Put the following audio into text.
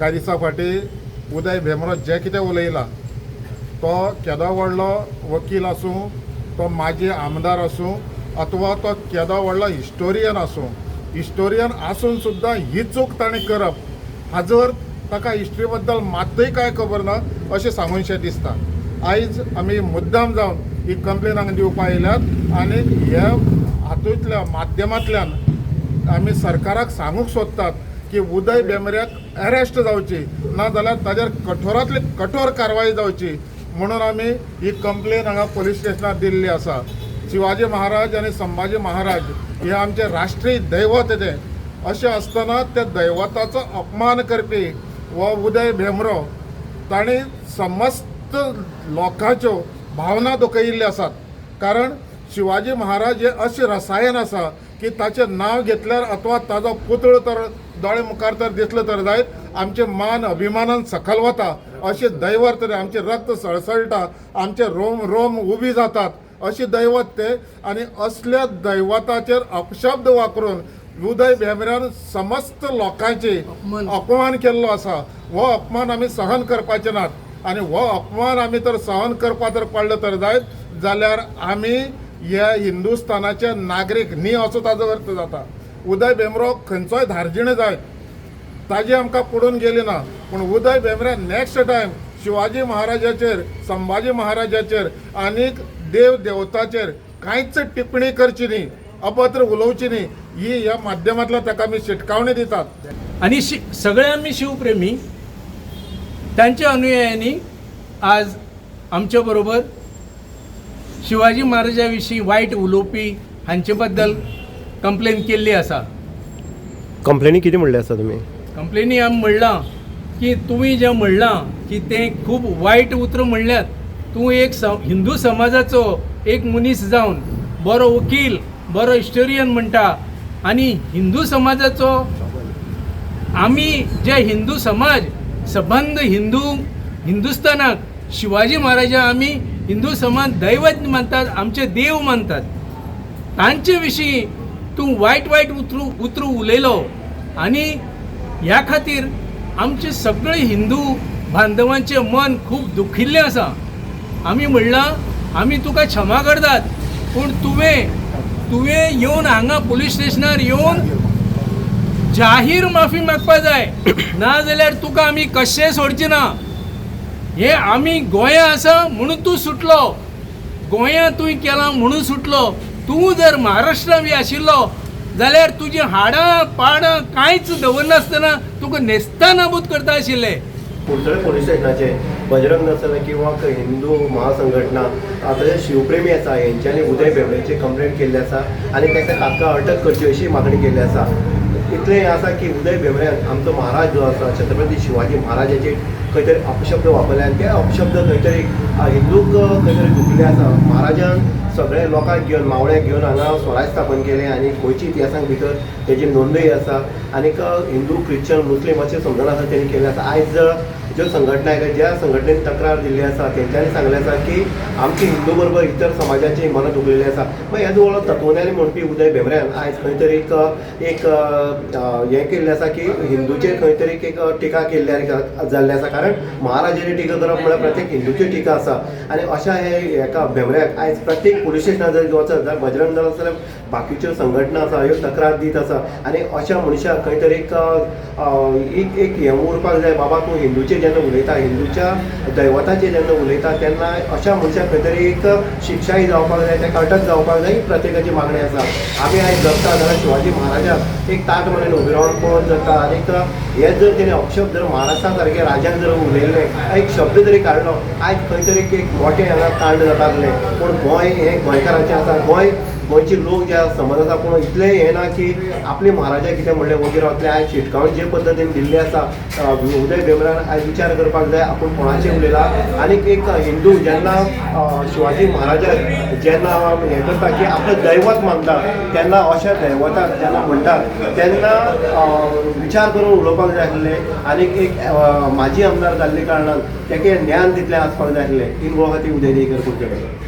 दिसा फाटी उदय भेमरो जे कितें उलयला तो केदो व्हडलो वकील आसूं तो माजी आमदार आसूं अथवा तो केदो व्हडलो हिस्टोरियन आसूं हिस्टोरियन आसून सुद्दां ही चूक ताणें करप हाजर ताका हिस्ट्री बद्दल मात्तूय कांय खबर ना अशें सांगूनशें दिसता आयज आमी मुद्दाम जावन ही कंप्लेन हांगा दिवपाक येयल्यात आनी हे हातूंतल्या माध्यमांतल्यान आमी सरकाराक सांगूंक सोदतात की उदय बेमऱ्याक अरेस्ट जावची ना जाल्यार ताजेर कठोरांतली कठोर कारवाय जावची म्हणून आमी ही कंप्लेन हांगा पुलीस स्टेशनार दिल्ली आसा. शिवाजी महाराज आनी संभाजी महाराज हे आमचे राष्ट्रीय दैवत ते. अशें आसतना त्या दैवताचो अपमान करपी हो उदय भेमरो ताणी समस्त लोकांच्यो भावना दुखयिल्ल्यो आसात. कारण शिवाजी महाराज हे अशें रसायन आसा की ताचें नांव घेतल्यार अथवा ताजो पुतळो तर दोळे मुखार तर दिसलो तर जायत आमचे मान अभिमानान सकल वता अशें दैवत तरी आमचें रक्त सळसळटा आमचे रोम रोम उबी जातात. अशें दैवत ते. आनी असल्या दैवताचेर अपशब्द वापरून उदय भेंब्र्यान समस्त लोकांचे अपमान. अपमान केल्लो आसा हो अपमान आमी सहन करपाचे नात. आनी हो अपमान आमी तर सहन करपा तर पडलो तर जायत जाल्यार आमी ह्या हिंदुस्थानाचे नागरीक न्ही असो ताजो अर्थ जाता. उदय भेंब्रो खंयचोय धार्जिणे जाय ताजी आमकां पडून गेली ना. पूण उदय भेंब्रे नेक्स्ट टायम शिवाजी महाराजाचेर संभाजी महाराजाचेर आनीक देव देवताचेर कांयच टिप्पणी करची न्ही अपत्र उलोवची न्ही ही ह्या माध्यमांतल्यान ताका आमी शिटकावणी दितात. आनी शि सगळे आमी शिवप्रेमी तांच्या अनुयायांनी आज आमच्या बरोबर शिवाजी महाराजा विशीं वायट उलोवपी हांचे बद्दल कंप्लेन केल्ली आसा कंप्लेनी कितें म्हणलें आसा तुमी कंप्लेनी आमी म्हणलां की तुमी जें म्हणलां की तें खूब वायट उतर म्हणल्यात. तूं एक हिंदू समाजाचो एक मनीस जावन बरो वकील बरो हिस्टोरियन म्हणटा आनी हिंदू समाजाचो आमी जे हिंदू समाज सबंद हिंदू हिंदुस्थानाक शिवाजी महाराजा आमी हिंदू समाज दैवत मानतात आमचे देव मानतात तांचे विशीं तूं वायट वायट उतरू उतरू उलयलो आनी ह्या खातीर आमचे सगळे हिंदू बांधवांचे मन खूब दुखिल्लें आसा. आमी म्हणलां आमी तुका क्षमा करतात पूण तुवें तुवें येवन हांगा पुलीस स्टेशनार येवन जाहीर माफी मागपा जाय. ना जाल्यार तुका आमी कशें सोडचे ना हे आमी गोंया आसा म्हणून तूं सुटलो. गोंया तुवें केलां म्हणून सुटलो. तूं जर महाराष्ट्रा बी आशिल्लो जाल्यार तुजी हाडां पाडां कांयच दवरनासतना तुका नेस्ता नाबूद करता आशिल्ले. कुडचडे पोलीस स्टेशनाचे बजरंग दल किंवा हिंदू महासंघटना आता शिवप्रेमी आसा हेंच्यांनी उदय भेंब्रेची कंप्लेंट केल्ली आसा आनी ताका तात्काळ अटक करची अशी मागणी केल्ली आसा इतलें आसा की उदय भेंब्रेन आमचो महाराज जो आसा छत्रपती शिवाजी महाराजाचे खंय तरी अपशब्द वापरले आनी ते अपशब्द खंय तरी हिंदूक खंय तरी दुखले आसा महाराजान सगळे लोकांक घेवन मावळ्याक घेवन हांगा स्वराज स्थापन केलें आनी गोंयच्या इतिहासांत भितर तेजी नोंदय आसा. आनीक हिंदू ख्रिश्चन मुस्लीम अशें समजून आसा तेणी केलें आसा. आयज ज्यो संघटना आसा ज्या संघटनेन तक्रार दिल्ली आसा तेंच्यांनी सांगलें आसा की आमची हिंदू बरोबर इतर समाजाची मनां दुखलेली आसा मागीर ह्या जवळ तत्वज्ञानी म्हणपी उदय भेंब्र्यान आयज खंय तरी एक एक हें केल्लें आसा की हिंदूचेर खंय तरी एक टिका केल्ली जाल्ली आसा कारण महाराजांनी टिका करप म्हळ्यार प्रत्येक हिंदूची टिका आसा आनी अशा हे एका भेंब्र्याक आयज प्रत्येक पुलीस स्टेशनार जर वचत जाल्यार बजरंग दल आसा जाल्यार बाकीच्यो संघटना आसा ह्यो तक्रार दीत आसा आनी अशा मनशाक खंय तरी एक एक एक हें उरपाक जाय बाबा तूं हिंदूचे जेन्ना उलयता हिंदूच्या दैवताचेर जेन्ना उलयता तेन्ना अशा मनशाक खंय तरी एक शिक्षाय जावपाक जाय तेका अटक जावपाक जाय ही प्रत्येकाची मागणी आसा. आमी आयज जगता जाल्यार शिवाजी महाराजाक एक ताट म्हणून उबे रावन पळोवन जगता आनीक हे जर तेणे अपशब्द जर महाराष्ट्रा सारके राज्यान जर उलयल्ले एक शब्द जरी काडलो आयज खंय तरी एक मोठें हांगा कांड जाताले पूण गोंय हें गोंयकारांचें आसा गोंय गोंयचे लोक जे आसा समज आसा पूण इतलें हें ना की आपले महाराजा कितें म्हणलें वगैरे वतलें आयज शिटकावण जे पद्दतीन दिल्ली आसा उदय भेंब्रान आयज विचार करपाक जाय आपूण कोणाचें उलयला? आनीक एक हिंदू जेन्ना शिवाजी महाराजा जेन्ना हें करता की आपलें दैवत मानता तेन्ना अशा दैवताक जेन्ना म्हणटात तेन्ना विचार करून उलोवपाक जाय आसलें. आनीक एक माजी आमदार जाल्ले कारणान तेका ज्ञान तितलें आसपाक जाय आसलें. इन गोवा खातीर उदय देयकर